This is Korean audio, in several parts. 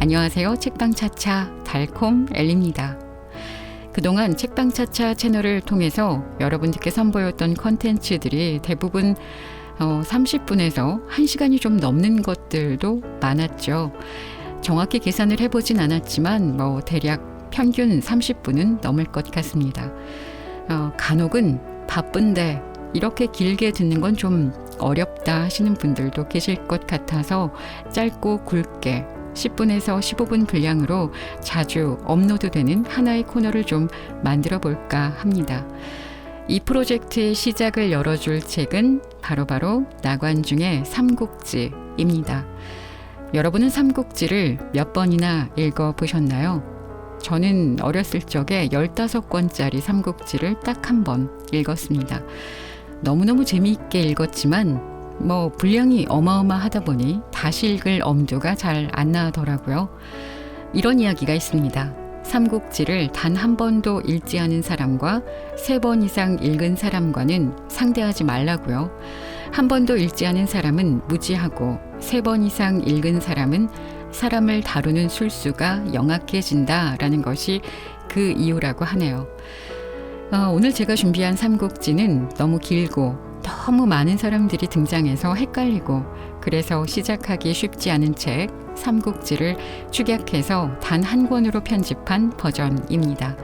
안녕하세요. 책방차차 달콤 엘리입니다. 그동안 책방차차 채널을 통해서 여러분들께 선보였던 컨텐츠들이 대부분 어, 30분에서 1시간이 좀 넘는 것들도 많았죠. 정확히 계산을 해보진 않았지만 뭐 대략 평균 30분은 넘을 것 같습니다. 어, 간혹은 바쁜데 이렇게 길게 듣는 건 좀 어렵다 하시는 분들도 계실 것 같아서 짧고 굵게 10분에서 15분 분량으로 자주 업로드되는 하나의 코너를 좀 만들어 볼까 합니다. 이 프로젝트의 시작을 열어줄 책은 바로 바로 나관중의 삼국지입니다. 여러분은 삼국지를 몇 번이나 읽어 보셨나요? 저는 어렸을 적에 15권짜리 삼국지를 딱 한 번 읽었습니다. 너무너무 재미있게 읽었지만 뭐 분량이 어마어마하다 보니 다시 읽을 엄두가 잘 안 나더라고요. 이런 이야기가 있습니다. 삼국지를 단 한 번도 읽지 않은 사람과 세 번 이상 읽은 사람과는 상대하지 말라고요. 한 번도 읽지 않은 사람은 무지하고 세 번 이상 읽은 사람은 사람을 다루는 술수가 영악해진다라는 것이 그 이유라고 하네요. 어, 오늘 제가 준비한 삼국지는 너무 길고 너무 많은 사람들이 등장해서 헷갈리고 그래서 시작하기 쉽지 않은 책 삼국지를 축약해서 단 한 권으로 편집한 버전입니다.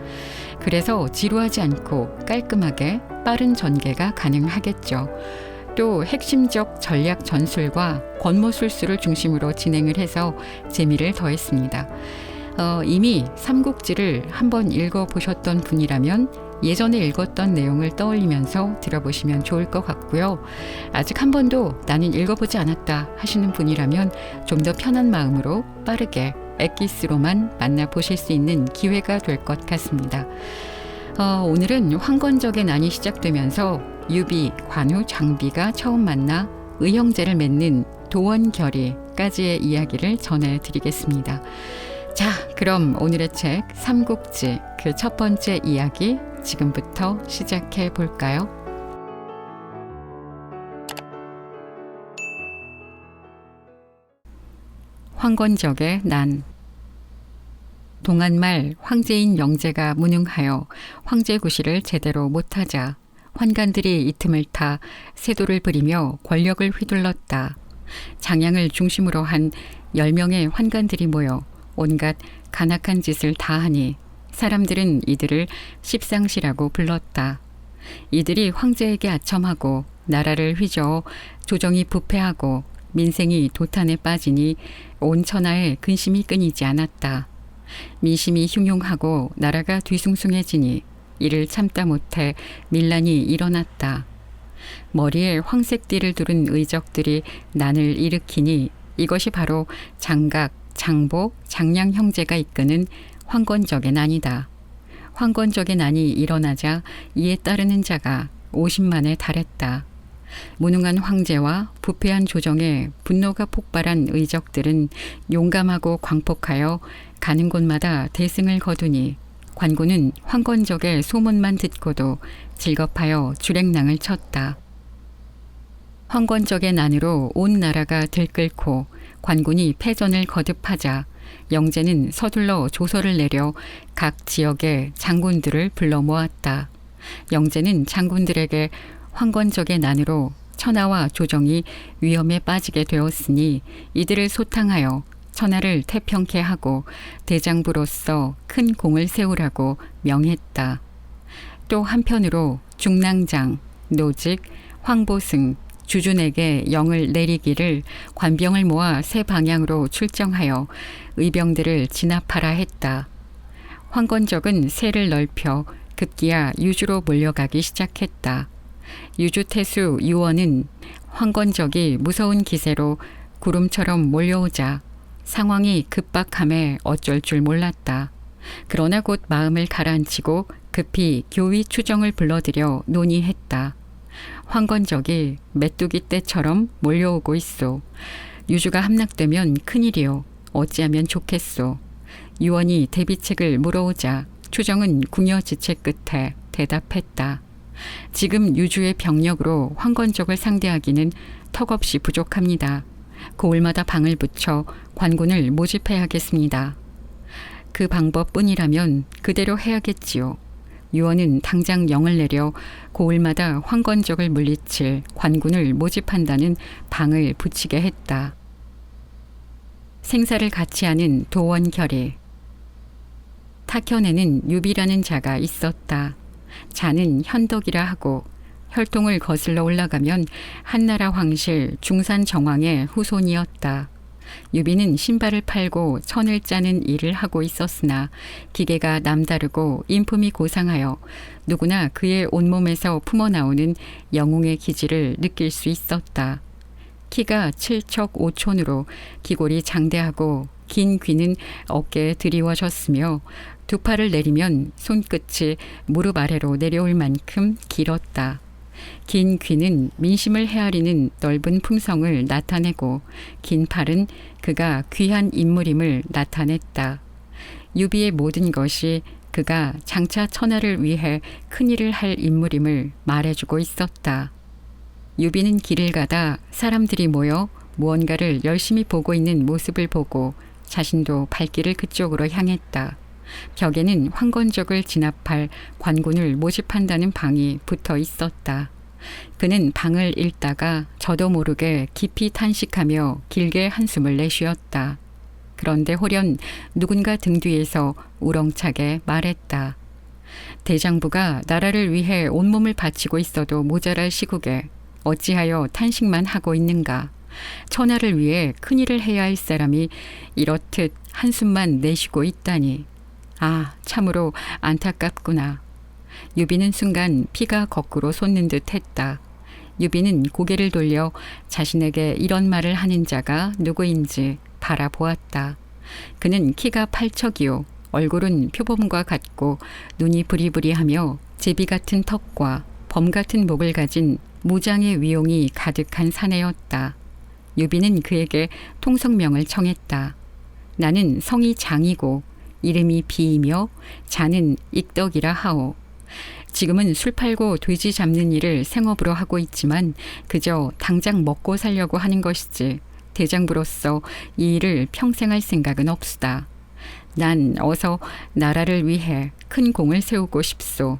그래서 지루하지 않고 깔끔하게 빠른 전개가 가능하겠죠. 또 핵심적 전략 전술과 권모술수를 중심으로 진행을 해서 재미를 더했습니다. 어, 이미 삼국지를 한번 읽어보셨던 분이라면 예전에 읽었던 내용을 떠올리면서 들어보시면 좋을 것 같고요. 아직 한 번도 나는 읽어보지 않았다 하시는 분이라면 좀 더 편한 마음으로 빠르게 엑기스로만 만나보실 수 있는 기회가 될 것 같습니다. 어, 오늘은 황건적의 난이 시작되면서 유비, 관우, 장비가 처음 만나 의형제를 맺는 도원결의까지의 이야기를 전해드리겠습니다. 자, 그럼 오늘의 책 삼국지 그 첫 번째 이야기 지금부터 시작해 볼까요? 황건적의 난 동안말 황제인 영제가 무능하여 황제구실을 제대로 못하자 환관들이 이 틈을 타 세도를 부리며 권력을 휘둘렀다. 장양을 중심으로 한 열명의 환관들이 모여 온갖 간악한 짓을 다 하니 사람들은 이들을 십상시라고 불렀다. 이들이 황제에게 아첨하고 나라를 휘저어 조정이 부패하고 민생이 도탄에 빠지니 온 천하에 근심이 끊이지 않았다. 민심이 흉흉하고 나라가 뒤숭숭해지니 이를 참다 못해 밀란이 일어났다. 머리에 황색 띠를 두른 의적들이 난을 일으키니 이것이 바로 장각, 장복, 장량 형제가 이끄는 황건적의 난이다. 황건적의 난이 일어나자 이에 따르는 자가 50만에 달했다. 무능한 황제와 부패한 조정에 분노가 폭발한 의적들은 용감하고 광폭하여 가는 곳마다 대승을 거두니 관군은 황건적의 소문만 듣고도 즐겁하여 주랭낭을 쳤다. 황건적의 난으로 온 나라가 들끓고 관군이 패전을 거듭하자 영재는 서둘러 조서를 내려 각 지역의 장군들을 불러 모았다. 영재는 장군들에게 황건적의 난으로 천하와 조정이 위험에 빠지게 되었으니 이들을 소탕하여 천하를 태평케 하고 대장부로서 큰 공을 세우라고 명했다. 또 한편으로 중랑장, 노직, 황보승, 주준에게 영을 내리기를 관병을 모아 세 방향으로 출정하여 의병들을 진압하라 했다. 황건적은 세를 넓혀 급기야 유주로 몰려가기 시작했다. 유주태수 유원은 황건적이 무서운 기세로 구름처럼 몰려오자 상황이 급박함에 어쩔 줄 몰랐다. 그러나 곧 마음을 가라앉히고 급히 교위 추정을 불러들여 논의했다. 황건적이 메뚜기 떼처럼 몰려오고 있어 유주가 함락되면 큰일이요. 어찌하면 좋겠소. 유원이 대비책을 물어오자 추정은 궁여지체 끝에 대답했다. 지금 유주의 병력으로 황건적을 상대하기는 턱없이 부족합니다. 고을마다 방을 붙여 관군을 모집해야겠습니다. 그 방법뿐이라면 그대로 해야겠지요. 유언은 당장 영을 내려 고을마다 황건적을 물리칠 관군을 모집한다는 방을 붙이게 했다. 생사를 같이 하는 도원 결의. 타현에는 유비라는 자가 있었다. 자는 현덕이라 하고 혈통을 거슬러 올라가면 한나라 황실 중산 정왕의 후손이었다. 유비는 신발을 팔고 천을 짜는 일을 하고 있었으나 기계가 남다르고 인품이 고상하여 누구나 그의 온몸에서 품어나오는 영웅의 기질을 느낄 수 있었다. 키가 7척 5촌으로 기골이 장대하고 긴 귀는 어깨에 드리워졌으며 두 팔을 내리면 손끝이 무릎 아래로 내려올 만큼 길었다. 긴 귀는 민심을 헤아리는 넓은 품성을 나타내고 긴 팔은 그가 귀한 인물임을 나타냈다. 유비의 모든 것이 그가 장차 천하를 위해 큰일을 할 인물임을 말해주고 있었다. 유비는 길을 가다 사람들이 모여 무언가를 열심히 보고 있는 모습을 보고 자신도 발길을 그쪽으로 향했다. 벽에는 황건적을 진압할 관군을 모집한다는 방이 붙어 있었다. 그는 방을 읽다가 저도 모르게 깊이 탄식하며 길게 한숨을 내쉬었다. 그런데 호련 누군가 등 뒤에서 우렁차게 말했다. 대장부가 나라를 위해 온몸을 바치고 있어도 모자랄 시국에 어찌하여 탄식만 하고 있는가. 천하를 위해 큰일을 해야 할 사람이 이렇듯 한숨만 내쉬고 있다니. 아, 참으로 안타깝구나. 유비는 순간 피가 거꾸로 솟는 듯 했다. 유비는 고개를 돌려 자신에게 이런 말을 하는 자가 누구인지 바라보았다. 그는 키가 팔척이요. 얼굴은 표범과 같고 눈이 부리부리하며 제비 같은 턱과 범 같은 목을 가진 무장의 위용이 가득한 사내였다. 유비는 그에게 통성명을 청했다. 나는 성이 장이고 이름이 비이며 자는 익덕이라 하오. 지금은 술 팔고 돼지 잡는 일을 생업으로 하고 있지만 그저 당장 먹고 살려고 하는 것이지 대장부로서 이 일을 평생 할 생각은 없수다. 난 어서 나라를 위해 큰 공을 세우고 싶소.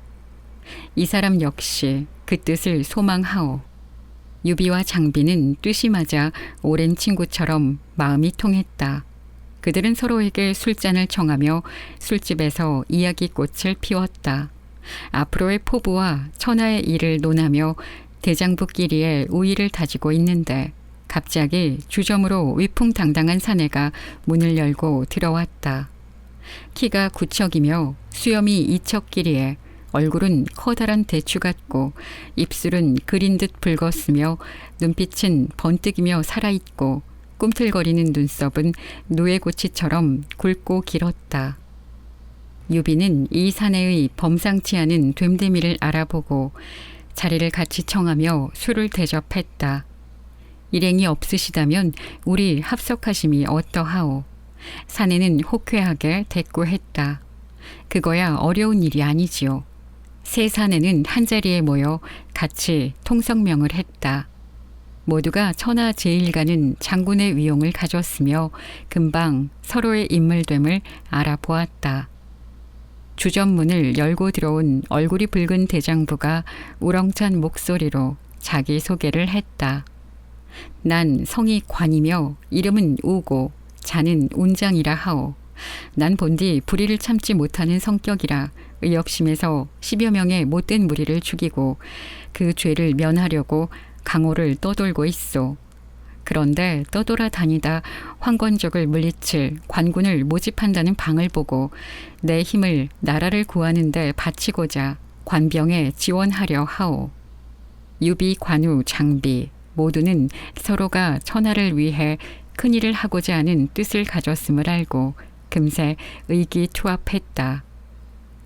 이 사람 역시 그 뜻을 소망하오. 유비와 장비는 뜻이 맞아 오랜 친구처럼 마음이 통했다. 그들은 서로에게 술잔을 청하며 술집에서 이야기꽃을 피웠다. 앞으로의 포부와 천하의 일을 논하며 대장부끼리의 우위를 다지고 있는데 갑자기 주점으로 위풍당당한 사내가 문을 열고 들어왔다. 키가 구척이며 수염이 이척 길이에 얼굴은 커다란 대추 같고 입술은 그린 듯 붉었으며 눈빛은 번뜩이며 살아있고 꿈틀거리는 눈썹은 누에고치처럼 굵고 길었다. 유비는 이 사내의 범상치 않은 됨됨이를 알아보고 자리를 같이 청하며 술을 대접했다. 일행이 없으시다면 우리 합석하심이 어떠하오. 사내는 호쾌하게 대꾸했다. 그거야 어려운 일이 아니지요. 세 사내는 한자리에 모여 같이 통성명을 했다. 모두가 천하 제일가는 장군의 위용을 가졌으며 금방 서로의 인물됨을 알아보았다. 주전문을 열고 들어온 얼굴이 붉은 대장부가 우렁찬 목소리로 자기 소개를 했다. 난 성이 관이며 이름은 우고 자는 운장이라 하오. 난 본디 불의를 참지 못하는 성격이라 의욕심에서 십여 명의 못된 무리를 죽이고 그 죄를 면하려고 강호를 떠돌고 있소. 그런데 떠돌아 다니다 황건적을 물리칠 관군을 모집한다는 방을 보고 내 힘을 나라를 구하는데 바치고자 관병에 지원하려 하오. 유비, 관우, 장비 모두는 서로가 천하를 위해 큰 일을 하고자 하는 뜻을 가졌음을 알고 금세 의기투합했다.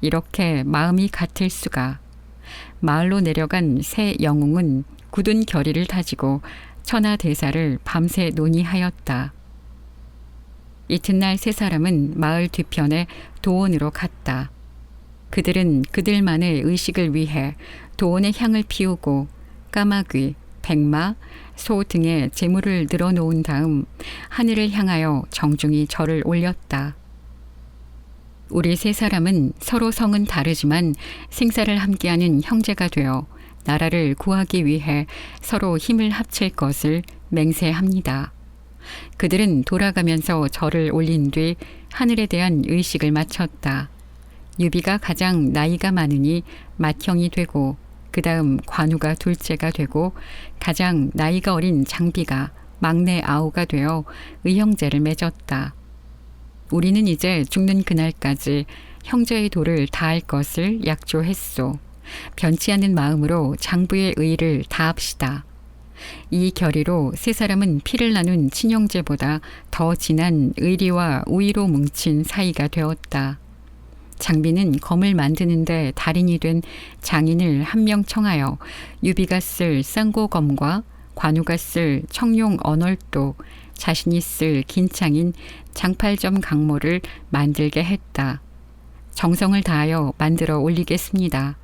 이렇게 마음이 같을 수가. 마을로 내려간 새 영웅은 굳은 결의를 다지고 천하 대사를 밤새 논의하였다. 이튿날 세 사람은 마을 뒤편에 도원으로 갔다. 그들은 그들만의 의식을 위해 도원의 향을 피우고 까마귀, 백마, 소 등의 재물을 늘어놓은 다음 하늘을 향하여 정중히 절을 올렸다. 우리 세 사람은 서로 성은 다르지만 생사를 함께하는 형제가 되어 나라를 구하기 위해 서로 힘을 합칠 것을 맹세합니다. 그들은 돌아가면서 절을 올린 뒤 하늘에 대한 의식을 마쳤다. 유비가 가장 나이가 많으니 맏형이 되고 그 다음 관우가 둘째가 되고 가장 나이가 어린 장비가 막내 아우가 되어 의형제를 맺었다. 우리는 이제 죽는 그날까지 형제의 도를 다할 것을 약조했소. 변치 않는 마음으로 장부의 의를 다합시다. 이 결의로 세 사람은 피를 나눈 친형제보다 더 진한 의리와 우위로 뭉친 사이가 되었다. 장비는 검을 만드는데 달인이 된 장인을 한 명 청하여 유비가 쓸 쌍고검과 관우가 쓸 청룡 언얼도 자신이 쓸 긴창인 장팔점 강모를 만들게 했다. 정성을 다하여 만들어 올리겠습니다.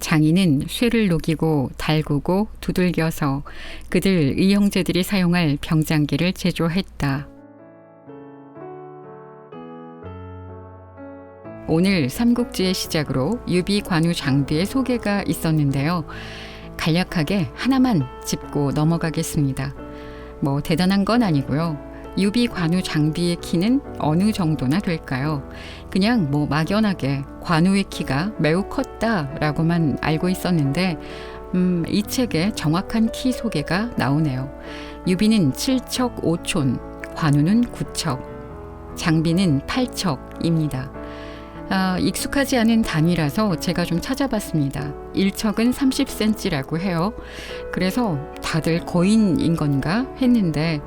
장인은 쇠를 녹이고 달구고 두들겨서 그들 의형제들이 사용할 병장기를 제조했다. 오늘 삼국지의 시작으로 유비 관우 장비의 소개가 있었는데요. 간략하게 하나만 짚고 넘어가겠습니다. 뭐 대단한 건 아니고요. 유비 관우 장비의 키는 어느 정도나 될까요? 그냥 뭐 막연하게 관우의 키가 매우 컸다라고만 알고 있었는데 음, 이 책에 정확한 키 소개가 나오네요. 유비는 7척 5촌, 관우는 9척, 장비는 8척입니다. 아, 익숙하지 않은 단위라서 제가 좀 찾아봤습니다. 1척은 30cm라고 해요. 그래서 다들 거인인 건가 했는데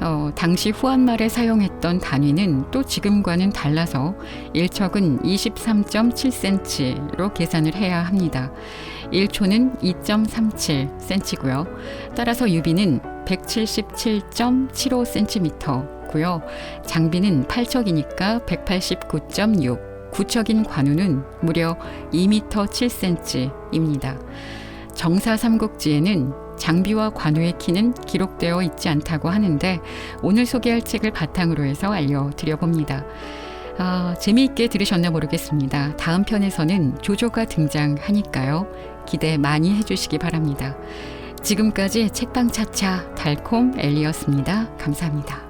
어, 당시 후한말에 사용했던 단위는 또 지금과는 달라서 1척은 23.7cm로 계산을 해야 합니다. 1초는 2.37cm고요. 따라서 유비는 177.75cm 고요. 장비는 8척이니까 189.6 구척인 관우는 무려 2m 7cm입니다. 정사 삼국지에는 장비와 관우의 키는 기록되어 있지 않다고 하는데 오늘 소개할 책을 바탕으로 해서 알려드려 봅니다. 아, 재미있게 들으셨나 모르겠습니다. 다음 편에서는 조조가 등장하니까요. 기대 많이 해주시기 바랍니다. 지금까지 책방 차차 달콤 엘리였습니다. 감사합니다.